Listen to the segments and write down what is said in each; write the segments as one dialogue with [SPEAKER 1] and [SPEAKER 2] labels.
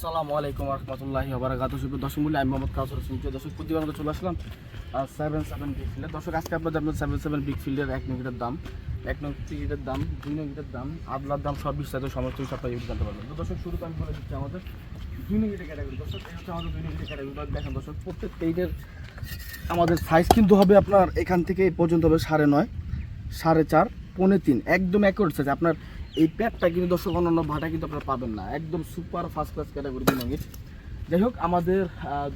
[SPEAKER 1] আসসালামু আলাইকুম রহমতুল্লাহি ওবারাকাতু শুভ দর্শক মূল্য আমি মোহাম্মদ কাউসার হোসেন, প্রিয় দর্শক, প্রতিবার চলে আসলাম সেভেন সেভেন বিগ ফিল্ডে দর্শক, আজকে আপনার জানবেন সেভেন সেভেন বিগ ফিল্ডের এক নঙ্গিটার দাম। এক নং টিকিটের দাম, দুই নঙ্গিটার দাম, আদলার দাম সব বিস্তারিত সমস্ত ইউজ জানতে পারবেন। তো দর্শক, শুরুতে আমি বলে দিচ্ছি আমাদের দুই নঙ্গিটা ক্যাটাগরি দর্শক, এই হচ্ছে আমাদের দুই নঙ্গিটা ক্যাটাগরি দেখেন দর্শক প্রত্যেক পেইডের আমাদের সাইজ কিন্তু হবে আপনার এখান থেকে পর্যন্ত হবে সাড়ে নয়, সাড়ে চার, পৌনে তিন। একদম অ্যাকুরেট সাইজ আপনার এই প্যাডটা কিন্তু দর্শক অন্যান্য ভাটা কিন্তু আপনারা পাবেন না। একদম সুপার ফার্স্ট ক্লাস ক্যাটাগরি দুই নং ইট। যাই হোক, আমাদের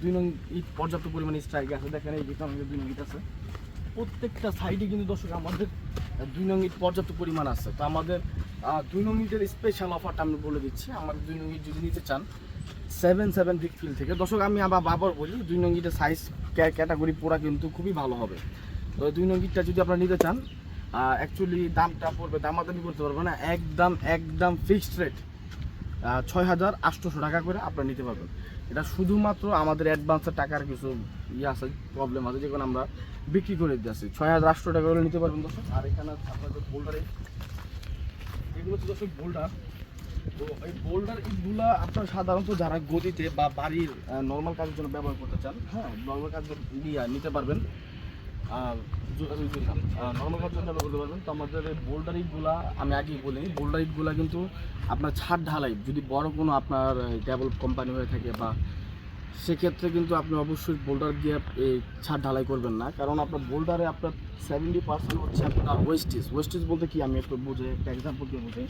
[SPEAKER 1] দুই নং ইট পর্যাপ্ত পরিমাণে স্ট্রাইক আছে। দেখেন এই যেটা দুই নং ইট আছে। প্রত্যেকটা সাইডে কিন্তু দর্শক আমাদের দুই নং ইট পর্যাপ্ত পরিমাণ আছে। তো আমাদের দুই নং ইটের স্পেশাল অফারটা আমি বলে দিচ্ছি। আমাদের দুই নং ইট যদি নিতে চান সেভেন সেভেন বিগ ফিল থেকে। দর্শক, আমি আবার বাবার বলি, দুই নং ইটের সাইজ ক্যাটাগরি পুরা কিন্তু খুবই ভালো হবে। তো দুই নং ইটটা যদি আপনারা নিতে চান অ্যাকচুয়ালি দামটা পড়বে, দামাদামি করতে পারবে না, একদম একদম ফিক্সড রেট ছয় হাজার আটশোশো টাকা করে আপনারা নিতে পারবেন। এটা শুধুমাত্র আমাদের অ্যাডভান্সের টাকার কিছু ইয়ে আছে প্রবলেম আছে, যেগুলো আমরা বিক্রি করে দিতে আসি। ছয় হাজার আটশো টাকা করে নিতে পারবেন দর্শক। আর এখানে আপনাদের বোল্ডারে এগুলো হচ্ছে দর্শক বোল্ডার তো এই বোল্ডার ইটগুলা আপনার সাধারণত যারা গদিতে বা বাড়ির নর্মাল কাজের জন্য ব্যবহার করতে চান হ্যাঁ নর্মাল কাজের নিয়ে নিতে পারবেন। তো আমাদের আমি আগেই বলি বোল্ডার ইটগুলা কিন্তু আপনার ছাদ ঢালাই, যদি বড় কোনো আপনার ডেভেলপ কোম্পানি হয়ে থাকে বা সেক্ষেত্রে কিন্তু আপনি অবশ্যই বোল্ডার দিয়ে ছাদ ঢালাই করবেন না। কারণ আপনার বোল্ডারে আপনার সেভেন্টি পার্সেন্ট হচ্ছে আপনার ওয়েস্টেজ ওয়েস্টেজ বলতে কি? আমি একটু বুঝে, একটা এক্সাম্পল দিয়ে বুঝি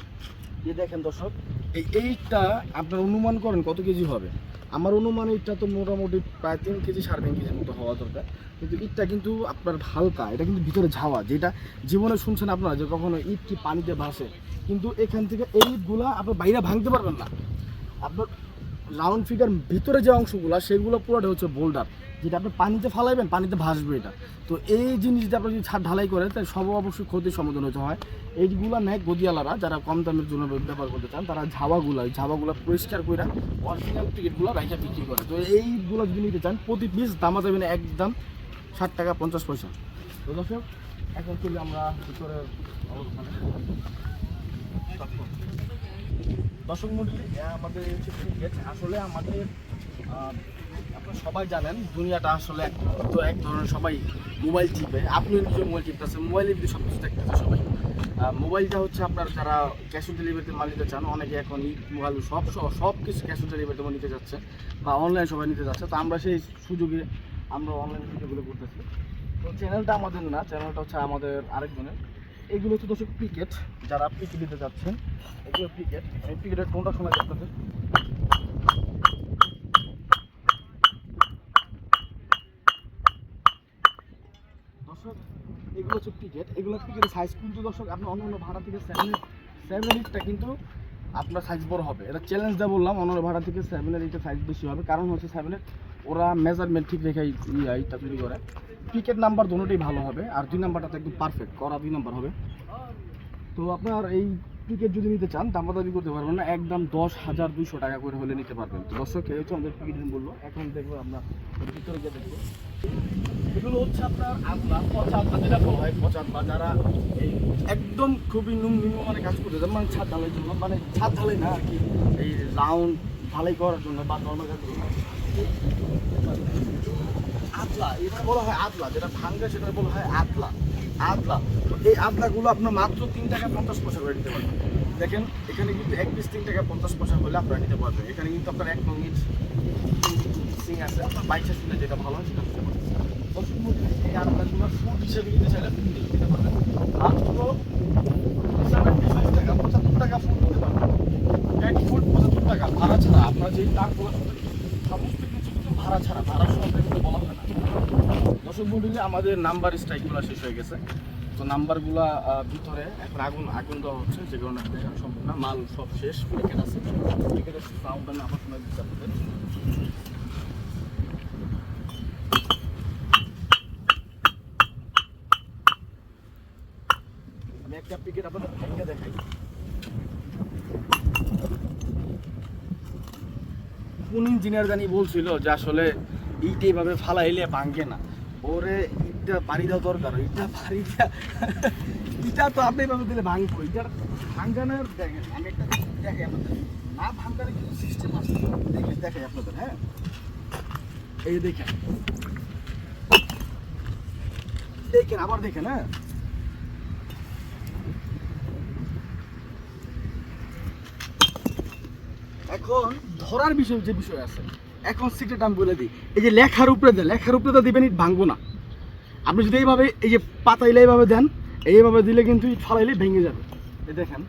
[SPEAKER 1] দেখেন দর্শক, এই এইটটা আপনার অনুমান করেন কত কেজি হবে? আমার অনুমান ইটটা তো মোটামুটি প্রায় তিন কেজি, সাড়ে তিন কেজির মতো হওয়া দরকার। কিন্তু ইটটা কিন্তু আপনার হালকা, এটা কিন্তু ভিতরে ঝাওয়া, যেটা জীবনে শুনছেন আপনারা যে কখনো ইটটি পানিতে ভাসে। কিন্তু এখান থেকে এই ইটগুলা আপনার বাইরে ভাঙতে পারবেন না। আপনার রাউন্ড ফিগার ভিতরে যে অংশগুলো, সেগুলো পুরোটা হচ্ছে বোল্ডার যেটা আপনি পানিতে ফালাইবেন, পানিতে ভাসবে এটা। তো এই জিনিস যদি আপনি যদি ছাদ ঢালাই করেন, তাহলে সব অবশ্যই ক্ষতির সম্মুখীন হতে হয়। এইগুলো নেয় গদিয়ালারা, যারা কম দামের জন্য ব্যবহার করতে চান, তারা ঝাওয়াগুলো এই ঝাওয়াগুলো পরিষ্কার করে অরিজিনাল টিকিটগুলো রাইখা বিক্রি করে। তো এইগুলো যদি নিতে চান, প্রতি পিস দামা যাবে না একদম ষাট টাকা পঞ্চাশ পয়সা। তো দর্শক, এখন চলি আমরা অবস্থানে। দর্শক মন্ডলী আমাদের আসলে আমাদের সবাই জানেন, দুনিয়াটা আসলে তো এক ধরনের সবাই মোবাইল টিপে আপনি নিজে মোবাইল টিপতেছেন মোবাইলে কিন্তু সব কিছু দেখতেছে সবাই। মোবাইলটা হচ্ছে আপনার যারা ক্যাশ অন ডেলিভারিতে মাল নিতে চান, অনেকে এখন মোবাইল, সব সব কিছু ক্যাশ অন ডেলিভারিতে নিতে যাচ্ছে বা অনলাইন সবাই নিতে যাচ্ছে। তো আমরা সেই সুযোগে আমরা অনলাইন ভিডিওগুলো করতেছি। তো চ্যানেলটা আমাদের না চ্যানেলটা হচ্ছে আমাদের আরেকজনের। এগুলো হচ্ছে দর্শক ক্রিকেট যারা পিকে নিতে যাচ্ছেন, এগুলো ক্রিকেট এই ক্রিকেটের কোনটা শোনা যাচ্ছে? দর্শক, এগুলো হচ্ছে ক্রিকেট এগুলো ক্রিকেটের সাইজ কিন্তু দর্শক, আপনি অন্য অন্য ভাড়া থেকে সেভেন সেভেন কিন্তু আপনার সাইজ বড় হবে। এটা চ্যালেঞ্জ দেওয়া বললাম, অন্য ভাড়া থেকে সেভেনের এইটা সাইজ বেশি হবে। কারণ হচ্ছে সেভেনের ওরা মেজারমেন্ট ঠিক রেখে এইটা তৈরি করে। ক্রিকেট নাম্বার দুটোই ভালো হবে, আর দুই নাম্বারটা তো একদম পারফেক্ট করা দুই নাম্বার হবে। তো আপনার এই টিকিট যদি নিতে চান, দাম দাবি করতে পারবেন না, একদম দশ হাজার দুইশো টাকা করে হলে নিতে পারবেন। তো দর্শক, এই হচ্ছে আমাদের টিকিট বলল এখন দেখব আমরা ভিতরে গিয়ে দেখব। এগুলো হচ্ছে আপনার আদলা পচা আদলা যেটা বলা হয় পচা বা যারা এই একদম খুবই নুম নিম্নমানে কাজ করতে চান মানে ছাদ ঢালাই জন্য মানে ছাদ ঢালাই না আর কি, এই রাউন্ড ঢালাই করার জন্য বা নর্মাল কাজ আদলা এটা বলা হয় আদলা যেটা ভাঙ্গা সেটা বলা হয় আদলা আদলা। এই আদলাগুলো আপনার মাত্র তিন টাকা পঞ্চাশ পয়সা করে নিতে পারবেন। দেখেন, এখানে কিন্তু এক পিস তিন টাকা পঞ্চাশ পয়সা হলে আপনারা নিতে পারবেন। এখানে কিন্তু আপনার এক নঙ্গিট সিং আছে। আপনার বাইশে সিংটা যেটা ভালো হয় সেটা নিতে পারবেন। এই আদলাগুলো ফুড হিসেবে নিতে চাইলে আপনি নিতে পারবেন। মাত্র পঁচাত্তর টাকা ফুড নিতে পারবেন। এক ফুট পঁচাত্তর টাকা, ভাড়া ছাড়া। আপনার যে তারগুলো সমস্ত কিছু কিন্তু ভাড়া ছাড়া ভাড়া সহ কিন্তু বলা হয় না দর্শক আমাদের নাম্বার স্ট্রাইকগুলো শেষ হয়ে গেছে। তো নাম্বারগুলা ভিতরে এখন আগুন আগুন দেওয়া হচ্ছে, যে কারণে দেখানো সম্ভব না। মাল সব শেষ প্যাকেট আছে। শোনা দিচ্ছে আপনাদের আমি একটা প্যাকেট আপনাদের দেখাই। কোন ইঞ্জিনিয়ার জানি বলছিল যে আসলে ইট এইভাবে ফালাইলে ভাঙে না। ওরে ইটটা বাড়ি দেওয়া দরকার ইটটা বাড়ি দেওয়া। ইটা তো আপনি এইভাবে দিলে ভাঙবো, ইটার ভাঙানোর দেখেন, আমি একটা দেখি আপনাদের, না ভাঙানোর কিছু সিস্টেম আছে। দেখাই আপনাদের হ্যাঁ? এই দেখেন। দেখেন, আবার দেখেন হ্যাঁ? এখন ধরার বিষয়, যে বিষয় আছে এখন সিক্রেট আমি বলে দিই। এই যে লেখার উপরে দেন, লেখার উপরে তো দিবেন, ইট ভাঙবো না। আপনি যদি এইভাবে, এই যে পাতাইলে এইভাবে দেন, এইভাবে দিলে কিন্তু ইট ফালাইলে ভেঙে যাবে। এই দেখেন।